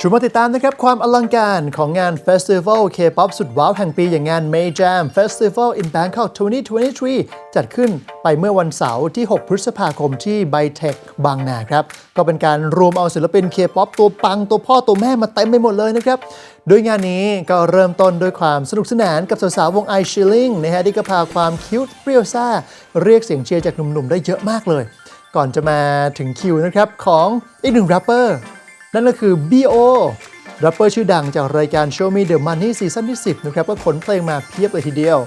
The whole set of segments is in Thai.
ชวนมาติดตามนะครับความอลังการของงาน Festival K-POP สุดว้าวแห่งปีอย่างงาน May Jam Festival in Bangkok 2023 จัดขึ้นไปเมื่อวันเสาร์ที่ 6 พฤษภาคมที่ b y t e c h บางนาครับ ก็เป็นการรวมเอาศิลปิน K-POP ตัวปังตัวพ่อตัวแม่มาเต็มไปหมดเลยนะครับ โดยงานนี้ก็เริ่มต้นด้วยความสนุกสนานกับสาวๆวง I Shilling นะฮะที่ก็พาความคิ้วเปรี้ยวซ่า เรียกเสียงเชียร์จากหนุ่มๆได้เยอะมากเลย ก่อนจะมาถึงคิวนะครับของอีกหนึ่งแรปเปอร์ นั่นก็คือ B.O. แรปเปอร์ชื่อดังจากรายการ Show Me the Money ซีซั่นที่ 10 นะครับ ก็ขนเพลงมาเพียบเลยทีเดียว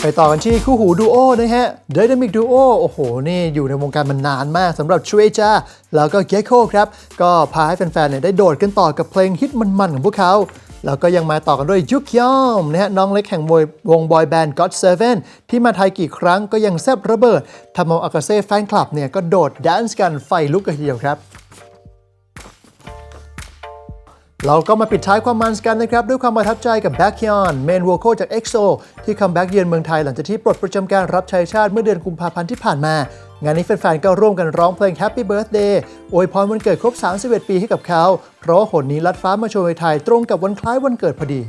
ไปต่อกันที่คู่หูดูโอนะฮะ Dynamic Duo โอ้โห นี่อยู่ในวงการมานานมากสำหรับช่วยจ้าแล้วก็ Gecko ครับ ก็พาให้แฟนๆเนี่ยได้โดดกันต่อกับเพลงฮิตมันๆของพวกเขา แล้วก็ยังมาต่อกันด้วยยุกยอมนะฮะน้องเล็กแห่งวงวงบอยแบนด์ God Seven ที่มาไทยกี่ครั้งก็ยังแซบระเบิดทำเอาอากาเซ่แฟนคลับเนี่ยก็โดดแดนซ์กันไฟลุกกันทีเดียวครับเราก็มาปิดท้ายความมันกันนะครับ ด้วยความประทับใจกับ b a c k y o n เมน v o c a l จาก EXO ที่คัมแบ็กเยือนเมืองไทยหลังจากที่ปลดประจำการรับใช้ชาติเมื่อเดือนกุมภาพันธ์ที่ผ่านมา งานนี้แฟนๆ ก็ร่วมกันร้องเพลง Happy Birthday อวยพรวันเกิดครบ 31 ปีให้กับเขา เพราะหนนี้ลัดฟ้ามาโชว์ในไทยตรงกับวันคล้ายวันเกิดพอดี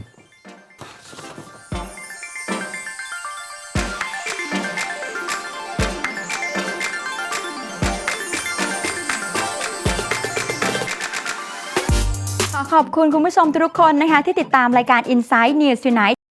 ขอขอบคุณคุณผู้ชมทุกคนนะคะ ที่ติดตามรายการ Inside News Tonight